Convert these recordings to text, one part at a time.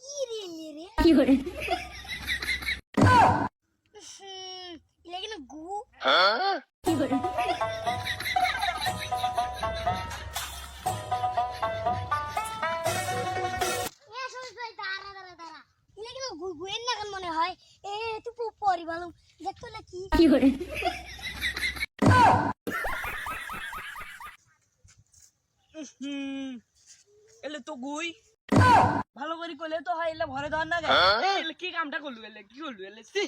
কি রে লে রে হুম, গু দাঁড়া গু গুয়ের না মনে হয় এ তুই পরি ভালো দেখতো না কি হুম এলে তো গুই। ভালো করে কইলে তো হয় এলে ভরে ধর না গে। এলে কি কামটা করলু এলে? কি করলু এলে? সি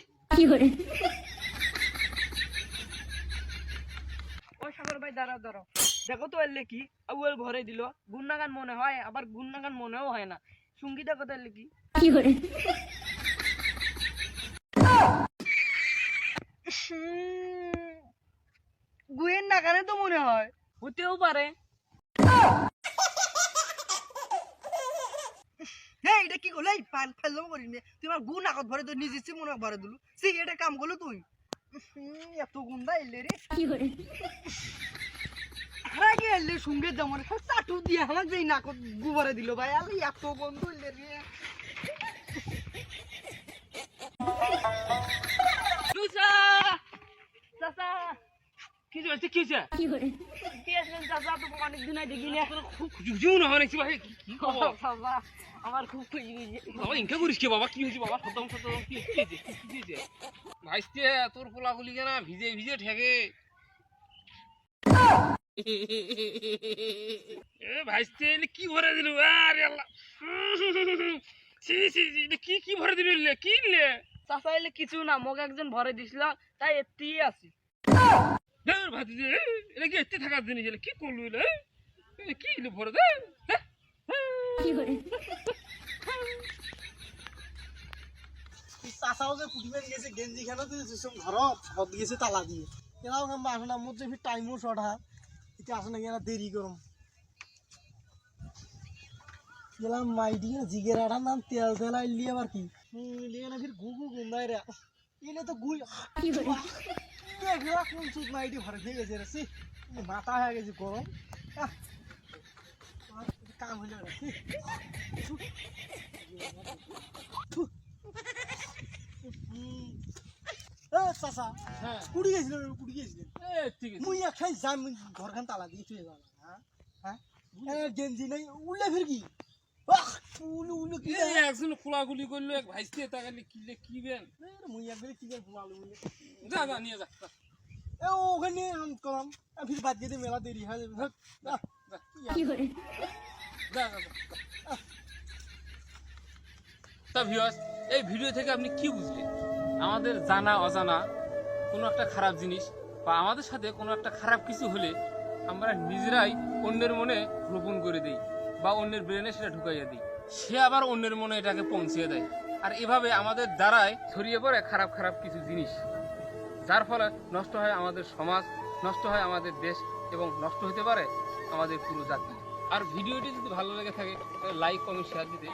ও সাগর ভাই দাঁড়াও দাঁড়াও। দেখো তো এলে কি? আউয়াল ভরে দিল। গুন্নাগান মনে হয় আবার গুন্নাগান মনেও হয় না। সঙ্গী দেখো তো এলে কি? গুয়ের নাগানে তো মনে হয়। হতেও পারে। এটা কি করল? এই পান ফেললাম করি নে। তুই আমার গুণ আগত ভরে তুই নিজে মনে ভরে দিলু। সে এটা কাম করল তুই? এত গুণ দা এলে রে। কি এলে সঙ্গে যেমন চাটু দিয়ে আমার যেই নাকত গু ভরে দিল ভাই? আলে এত গন্ধ এলে রে। কি আগে খুব খুঁজু না হয় ভাই কি খবর? আমার খুব খুশি বাবা ইনকা করিস কি বাবা? কি হয়েছে বাবা? সতম সতম কি কি হয়েছে? কি কি হয়েছে? ভাইস্তে তোর পোলাগুলি কেন ভিজে ভিজে ঠেকে। এ ভাইস্তে কি ভরে দিল? আরে আল্লাহ। সি সি সি এলে কি কি ভরে দিল এলে? কি লে? চাচা কিছু না মোক একজন ভরে দিছিল তাই এতি আছি। ধর ভাতি দে এলে কি এতে থাকার জিনিস এলে কি করলু এলে কি ভরে দে? হ্যাঁ? চাচাও যে পুটিবেন গেছে গেঞ্জি খানো তুই সব ঘরত ঘর গেছে তালা দিয়ে। এরাও কাম আসে না মোর যে টাইমও শর্ট হা এটা আসে না এরা দেরি করম গেলাম মাইটি জিগের আটার নাম তেল তেল আইলি আবার কি? না ফির গু গু গুন্দাই রে। এলে তো গুই দেখলা কোন চুত মাইটি ভরে খেয়ে গেছে রে সি। মাথা হয়ে গেছে গরম। কাম। হুম। এ চাচা হ্যাঁ। কুড়ি গেছিল কুড়ি গেছিল এ ঠিক মুই একখান যাম ঘরখান তালা দিয়ে চলে যাব হ্যাঁ? হ্যাঁ? গেঞ্জি নাই উল্লে ফির কি কি একজন খোলাগুলি করল এক ভাইস্তে তাকালে কি কি বেন মুই একবার কি করে ঘুমালো যা যা নিয়ে যা যা। এ ওখানে আম কলাম। এ, ফির বাদ যেতে মেলা দেরি হয়ে যাবে। থাক, আহ, যা। যা যা তা ভিউয়ার্স এই ভিডিও থেকে আপনি কি বুঝলেন? আমাদের জানা অজানা কোনো একটা খারাপ জিনিস বা আমাদের সাথে কোনো একটা খারাপ কিছু হলে আমরা নিজেরাই অন্যের মনে রোপণ করে দিই বা অন্যের ব্রেনে সেটা ঢুকাইয়া দিই। সে আবার অন্যের মনে এটাকে পৌঁছিয়ে দেয়। আর এভাবে আমাদের দ্বারাই ছড়িয়ে পড়ে খারাপ খারাপ কিছু জিনিস। যার ফলে নষ্ট হয় আমাদের সমাজ, নষ্ট হয় আমাদের দেশ এবং নষ্ট হতে পারে আমাদের পুরো জাতি। আর ভিডিওটি যদি ভালো লেগে থাকে লাইক কমেন্ট শেয়ার দিতে।